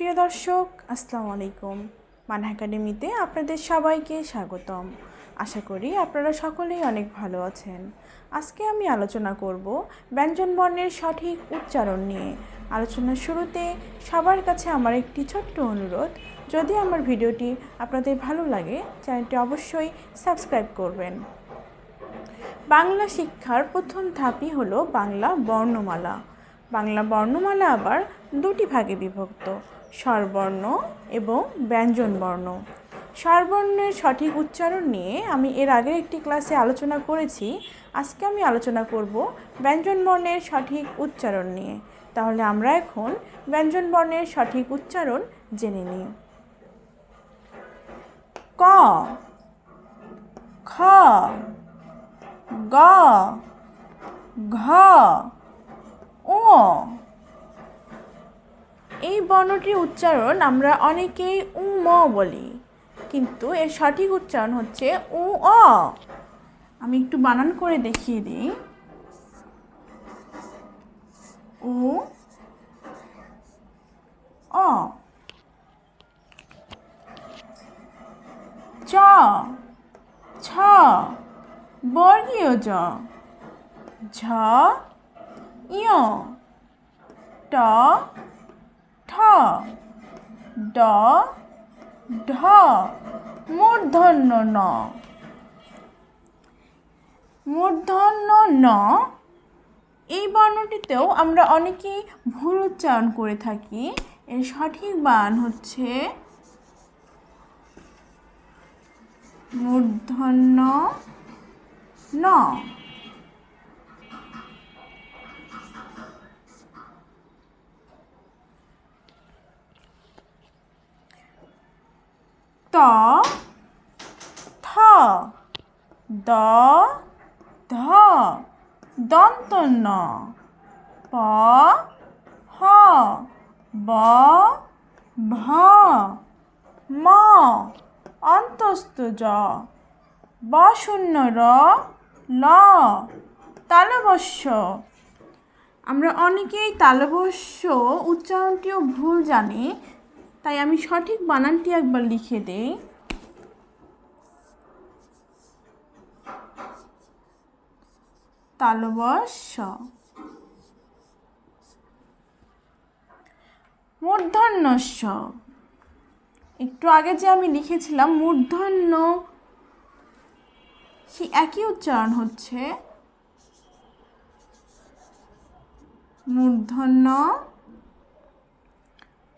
প্রিয় দর্শক, আসসালামু আলাইকুম। মান একাডেমিতে আপনাদের সবাইকে স্বাগতম। আশা করি আপনারা সকলেই অনেক ভালো আছেন। আজকে আমি আলোচনা করব ব্যঞ্জনবর্ণের সঠিক উচ্চারণ নিয়ে। আলোচনার শুরুতে সবার কাছে আমার একটি ছোট্ট অনুরোধ, যদি আমার ভিডিওটি আপনাদের ভালো লাগে, চ্যানেলটি অবশ্যই সাবস্ক্রাইব করবেন। বাংলা শিক্ষার প্রথম ধাপই হলো বাংলা বর্ণমালা। বাংলা বর্ণমালা আবার দুটি ভাগে বিভক্ত। স্বরবর্ণ এবং ব্যঞ্জনবর্ণ। স্বরবর্ণের সঠিক উচ্চারণ নিয়ে আমি এর আগের একটি ক্লাসে আলোচনা করেছি। আজকে আমি আলোচনা করব ব্যঞ্জনবর্ণের সঠিক উচ্চারণ নিয়ে। তাহলে আমরা এখন ব্যঞ্জনবর্ণের সঠিক উচ্চারণ জেনে নিই। ক, খ, গ, ঘ ও এই বর্ণটির উচ্চারণ আমরা অনেকেই উ ম বলি, কিন্তু এর সঠিক উচ্চারণ হচ্ছে উ অ আমি একটু বানান করে দেখিয়ে দিই। উ অ চ। ছ। বর্গীয় জ। ঝ। ইয় ট। ঠ। ড। ঢ। মূর্ধন্য ন মূর্ধন্য ন এই বর্ণটিতেও আমরা অনেকেই ভুল উচ্চারণ করে থাকি। এর সঠিক বান হচ্ছে মূর্ধন্য ন থ, দ, ধ দন্ত ন প, হ, ব, ভ, ম অন্তস্থ জ ব শূন্য র, ল তালবস্য আমরা অনেকেই তালবস্য উচ্চারণটিও ভুল জানি। তাই আমি সঠিক বানানটি একবার লিখে দেই। তালবস্য। মূর্ধন্যস্য। একটু আগে যে আমি লিখেছিলাম মূর্ধন্য, সে একই উচ্চারণ হচ্ছে। মূর্ধন্য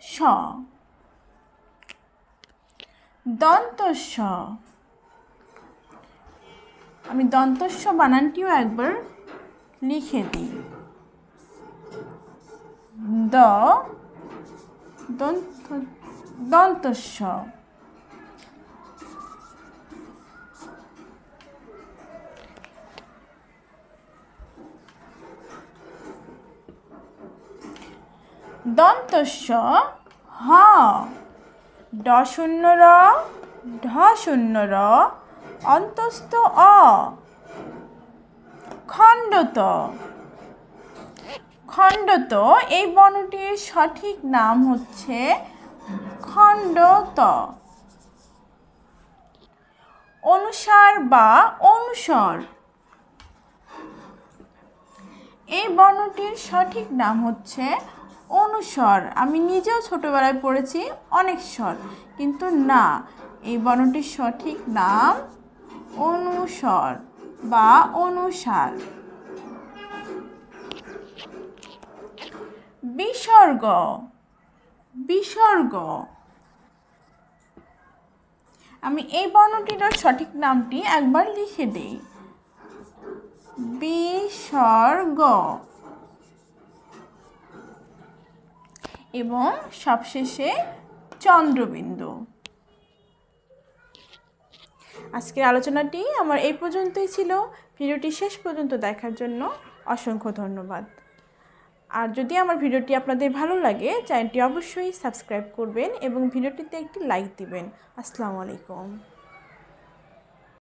স। দন্তস্ব। আমি দন্তস্ব বানানটিও একবার লিখে দিই। দ দন্ত দন্তস্ব। দন্তস্ব হ। ড শূন্য র, ঢ শূন্য র, অন্তস্থ অ, খণ্ডত। খণ্ডত, এই বর্ণটির সঠিক নাম হচ্ছে খণ্ডত। অনুসার বা অনুসর। এই বর্ণটির সঠিক নাম হচ্ছে অনুস্বর। আমি নিজেও ছোটোবেলায় পড়েছি অনেক স্বর, কিন্তু না, এই বর্ণটির সঠিক নাম অনুস্বর বা অনুসার। বিসর্গ বিসর্গ। আমি এই বর্ণটির সঠিক নামটি একবার লিখে দিই। বিসর্গ। এবং সবশেষে চন্দ্রবিন্দু। আজকের আলোচনাটি আমার এই পর্যন্তই ছিল। ভিডিওটি শেষ পর্যন্ত দেখার জন্য অসংখ্য ধন্যবাদ। আর যদি আমার ভিডিওটি আপনাদের ভালো লাগে, চ্যানেলটি অবশ্যই সাবস্ক্রাইব করবেন এবং ভিডিওটিতে একটি লাইক দিবেন। আসসালামু আলাইকুম।